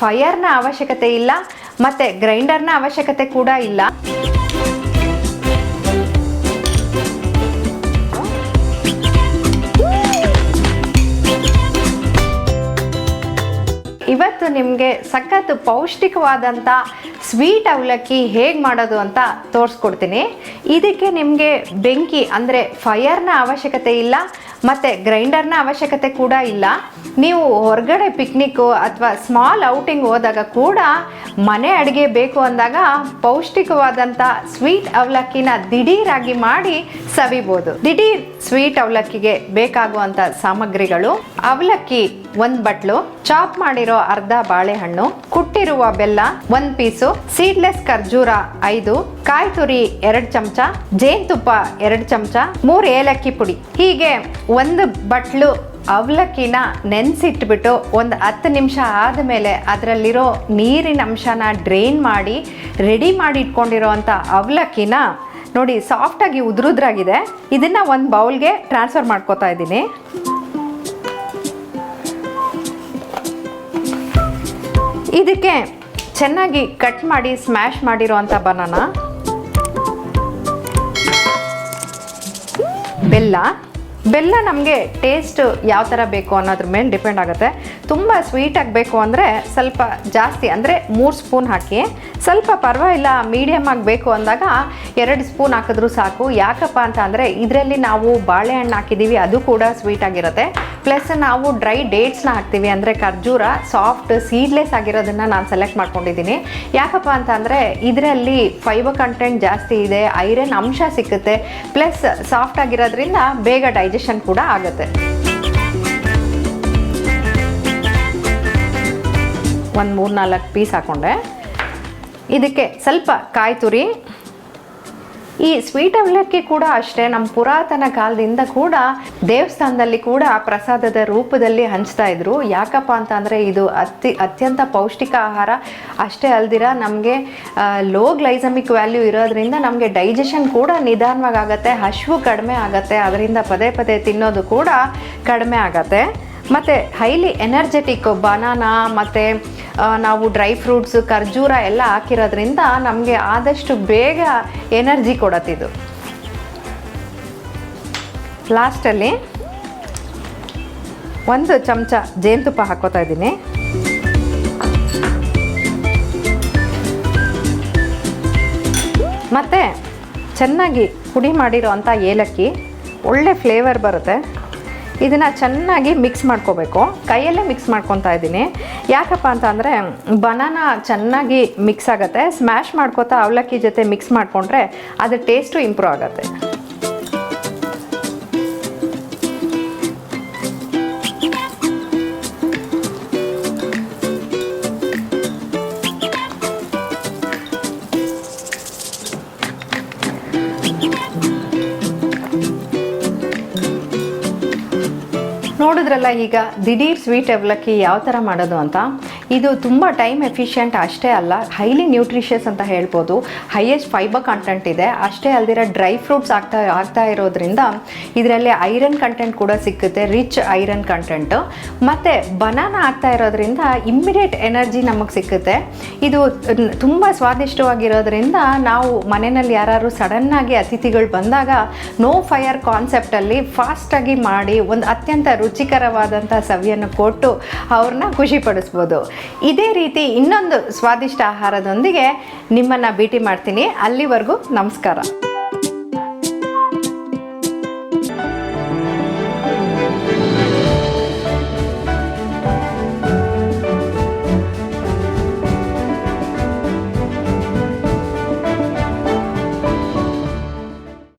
ಫೈಯರ್ನ ಅವಶ್ಯಕತೆ ಇಲ್ಲ ಮತ್ತು ಗ್ರೈಂಡರ್ನ ಅವಶ್ಯಕತೆ ಕೂಡ ಇಲ್ಲ. ಇವತ್ತು ನಿಮಗೆ ಸಖತ್ ಪೌಷ್ಟಿಕವಾದಂಥ ಸ್ವೀಟ್ ಅವಲಕ್ಕಿ ಹೇಗೆ ಮಾಡೋದು ಅಂತ ತೋರಿಸ್ಕೊಡ್ತೀನಿ. ಇದಕ್ಕೆ ನಿಮಗೆ ಬೆಂಕಿ ಅಂದರೆ ಫೈಯರ್ನ ಅವಶ್ಯಕತೆ ಇಲ್ಲ, ಮತ್ತು ಗ್ರೈಂಡರ್ನ ಅವಶ್ಯಕತೆ ಕೂಡ ಇಲ್ಲ. ನೀವು ಹೊರಗಡೆ ಪಿಕ್ನಿಕ್ಕು ಅಥವಾ ಸ್ಮಾಲ್ ಔಟಿಂಗ್ ಹೋದಾಗ ಕೂಡ ಮನೆ ಅಡುಗೆ ಬೇಕು ಅಂದಾಗ ಪೌಷ್ಟಿಕವಾದಂಥ ಸ್ವೀಟ್ ಅವಲಕ್ಕಿನ ದಿಢೀರಾಗಿ ಮಾಡಿ ಸವಿಬೋದು. ದಿಢೀರ್ ಸ್ವೀಟ್ ಅವಲಕ್ಕಿಗೆ ಬೇಕಾಗುವಂಥ ಸಾಮಗ್ರಿಗಳು, ಅವಲಕ್ಕಿ ಒಂದು ಬಟ್ಲು, ಚಾಪ್ ಮಾಡಿರೋ ಅರ್ಧ ಬಾಳೆಹಣ್ಣು, ಕುಟ್ಟಿರುವ ಬೆಲ್ಲ ಒಂದು ಪೀಸು, ಸೀಡ್ಲೆಸ್ ಖರ್ಜೂರ ಐದು, ಕಾಯಿ ತುರಿ ಎರಡು ಚಮಚ, ಜೇನುತುಪ್ಪ ಎರಡು ಚಮಚ, ಮೂರು ಏಲಕ್ಕಿ ಪುಡಿ. ಹೀಗೆ ಒಂದು ಬಟ್ಲು ಅವಲಕ್ಕಿನ ನೆನೆಸಿಟ್ಬಿಟ್ಟು ಒಂದು ಹತ್ತು ನಿಮಿಷ ಆದಮೇಲೆ ಅದರಲ್ಲಿರೋ ನೀರಿನ ಅಂಶನ ಡ್ರೈನ್ ಮಾಡಿ, ರೆಡಿ ಮಾಡಿ ಇಟ್ಕೊಂಡಿರೋ ಅಂಥ ಅವಲಕ್ಕಿನ ನೋಡಿ ಸಾಫ್ಟಾಗಿ ಉದುರುದ್ರಾಗಿದೆ. ಇದನ್ನು ಒಂದು ಬೌಲ್ಗೆ ಟ್ರಾನ್ಸ್ಫರ್ ಮಾಡ್ಕೋತಾ ಇದ್ದೀನಿ. ಇದಕ್ಕೆ ಚೆನ್ನಾಗಿ ಕಟ್ ಮಾಡಿ ಸ್ಮ್ಯಾಶ್ ಮಾಡಿರೋ ಬನಾನ, ಬೆಲ್ಲ. ಬೆಲ್ಲ ನಮಗೆ ಟೇಸ್ಟ್ ಯಾವ ಥರ ಬೇಕು ಅನ್ನೋದ್ರ ಮೇಲೆ ಡಿಪೆಂಡ್ ಆಗುತ್ತೆ. ತುಂಬ ಸ್ವೀಟಾಗಿ ಆಗಬೇಕು ಅಂದರೆ ಸ್ವಲ್ಪ ಜಾಸ್ತಿ, ಅಂದರೆ ಮೂರು ಸ್ಪೂನ್ ಹಾಕಿ. ಸ್ವಲ್ಪ ಪರವಾಗಿಲ್ಲ ಮೀಡಿಯಮ್ ಆಗಬೇಕು ಅಂದಾಗ ಎರಡು ಸ್ಪೂನ್ ಹಾಕಿದ್ರೂ ಸಾಕು. ಯಾಕಪ್ಪ ಅಂತ ಅಂದರೆ ಇದರಲ್ಲಿ ನಾವು ಬಾಳೆಹಣ್ಣು ಹಾಕಿದ್ದೀವಿ, ಅದು ಕೂಡ ಸ್ವೀಟ್ ಆಗಿರುತ್ತೆ. ಪ್ಲಸ್ ನಾವು ಡ್ರೈ ಡೇಟ್ಸ್ನ ಹಾಕ್ತೀವಿ. ಅಂದರೆ ಖರ್ಜೂರ ಸಾಫ್ಟ್ ಸೀಡ್ಲೆಸ್ ಆಗಿರೋದನ್ನು ನಾನು ಸೆಲೆಕ್ಟ್ ಮಾಡ್ಕೊಂಡಿದ್ದೀನಿ. ಯಾಕಪ್ಪ ಅಂತ ಅಂದರೆ ಇದರಲ್ಲಿ ಫೈಬರ್ ಕಂಟೆಂಟ್ ಜಾಸ್ತಿ ಇದೆ ಐರನ್ ಅಂಶ ಸಿಕ್ಕುತ್ತೆ ಪ್ಲಸ್ ಸಾಫ್ಟ್ ಆಗಿರೋದ್ರಿಂದ ಬೇಗ ಡೈಜೆಷನ್ ಕೂಡ ಆಗುತ್ತೆ. ಒಂದು ಮೂರು ನಾಲ್ಕು ಪೀಸ್ ಹಾಕ್ಕೊಂಡೆ ಇದಕ್ಕೆ ಸ್ವಲ್ಪ ಕಾಯಿ ತುರಿ ಈ ಸ್ವೀಟ್ ಅವಲಕ್ಕಿ ಕೂಡ ಅಷ್ಟೇ ನಮ್ಮ ಪುರಾತನ ಕಾಲದಿಂದ ಕೂಡ ದೇವಸ್ಥಾನದಲ್ಲಿ ಕೂಡ ಪ್ರಸಾದದ ರೂಪದಲ್ಲಿ ಹಂಚ್ತಾ ಇದ್ರು. ಯಾಕಪ್ಪ ಅಂತ ಅಂದರೆ ಇದು ಅತಿ ಅತ್ಯಂತ ಪೌಷ್ಟಿಕ ಆಹಾರ. ಅಷ್ಟೇ ಅಲ್ದಿರ, ನಮಗೆ ಲೋ ಗ್ಲೈಸಮಿಕ್ ವ್ಯಾಲ್ಯೂ ಇರೋದ್ರಿಂದ ನಮಗೆ ಡೈಜೆಷನ್ ಕೂಡ ನಿಧಾನವಾಗಿ ಆಗುತ್ತೆ ಹಸಿವು ಕಡಿಮೆ ಆಗುತ್ತೆ, ಅದರಿಂದ ಪದೇ ಪದೇ ತಿನ್ನೋದು ಕೂಡ ಕಡಿಮೆ ಆಗುತ್ತೆ. ಮತ್ತು ಹೈಲಿ ಎನರ್ಜೆಟಿಕ್ ಬನಾನಾ ಮತ್ತು ನಾವು ಡ್ರೈ ಫ್ರೂಟ್ಸ್ ಖರ್ಜೂರ ಎಲ್ಲ ಹಾಕಿರೋದ್ರಿಂದ ನಮಗೆ ಆದಷ್ಟು ಬೇಗ ಎನರ್ಜಿ ಕೊಡತ್ತಿದು ಲಾಸ್ಟಲ್ಲಿ ಒಂದು ಚಮಚ ಜೇನುತುಪ್ಪ ಹಾಕೋತಾ ಇದ್ದೀನಿ. ಮತ್ತು ಚೆನ್ನಾಗಿ ಪುಡಿ ಮಾಡಿರೋ ಅಂಥ ಏಲಕ್ಕಿ, ಒಳ್ಳೆ ಫ್ಲೇವರ್ ಬರುತ್ತೆ. ಇದನ್ನು ಚೆನ್ನಾಗಿ ಮಿಕ್ಸ್ ಮಾಡ್ಕೋಬೇಕು. ಕೈಯಲ್ಲೇ ಮಿಕ್ಸ್ ಮಾಡ್ಕೊತಾ ಇದ್ದೀನಿ. ಯಾಕಪ್ಪ ಅಂತ ಅಂದರೆ, ಬನಾನ ಚೆನ್ನಾಗಿ ಮಿಕ್ಸ್ ಆಗುತ್ತೆ. ಸ್ಮ್ಯಾಶ್ ಮಾಡ್ಕೋತಾ ಅವಲಕ್ಕಿ ಜೊತೆ ಮಿಕ್ಸ್ ಮಾಡಿಕೊಂಡ್ರೆ ಅದು ಟೇಸ್ಟು ಇಂಪ್ರೂವ್ ಆಗುತ್ತೆ. ನೋಡಿದ್ರಲ್ಲ ಈಗ ದಿಢೀರ್ ಸ್ವೀಟ್ ಅವಲಕ್ಕಿ ಯಾವ ಥರ ಮಾಡೋದು ಅಂತ? ಇದು ತುಂಬ ಟೈಮ್ ಎಫಿಷಿಯೆಂಟ್ ಅಷ್ಟೇ ಅಲ್ಲ ಹೈಲಿ ನ್ಯೂಟ್ರಿಷಿಯಸ್ ಅಂತ ಹೇಳ್ಬೋದು. ಹೈಯೆಸ್ಟ್ ಫೈಬರ್ ಕಂಟೆಂಟ್ ಇದೆ. ಅಷ್ಟೇ ಅಲ್ದಿರ ಡ್ರೈ ಫ್ರೂಟ್ಸ್ ಆಗ್ತಾ ಆಗ್ತಾ ಇರೋದ್ರಿಂದ ಇದರಲ್ಲಿ ಐರನ್ ಕಂಟೆಂಟ್ ಕೂಡ ಸಿಕ್ಕುತ್ತೆ ರಿಚ್ ಐರನ್ ಕಂಟೆಂಟು ಮತ್ತು ಬನಾನ ಆಗ್ತಾ ಇರೋದ್ರಿಂದ ಇಮ್ಮಿಡಿಯೇಟ್ ಎನರ್ಜಿ ನಮಗೆ ಸಿಕ್ಕುತ್ತೆ. ಇದು ತುಂಬ ಸ್ವಾದಿಷ್ಟವಾಗಿರೋದ್ರಿಂದ ನಾವು ಮನೆಯಲ್ಲಿ ಯಾರು ಸಡನ್ನಾಗಿ ಅತಿಥಿಗಳು ಬಂದಾಗ ನೋ ಫೈರ್ ಕಾನ್ಸೆಪ್ಟಲ್ಲಿ ಫಾಸ್ಟಾಗಿ ಮಾಡಿ ಒಂದು ಅತ್ಯಂತ ರುಚಿಕರವಾದಂಥ ಸವಿಯನ್ನು ಕೊಟ್ಟು ಅವ್ರನ್ನ ಖುಷಿಪಡಿಸ್ಬೋದು. ಇದೇ ರೀತಿ ಇನ್ನೊಂದು ಸ್ವಾದಿಷ್ಟ ಆಹಾರದೊಂದಿಗೆ ನಿಮ್ಮನ್ನು ಭೇಟಿ ಮಾಡ್ತೀನಿ. ಅಲ್ಲಿವರೆಗೂ ನಮಸ್ಕಾರ.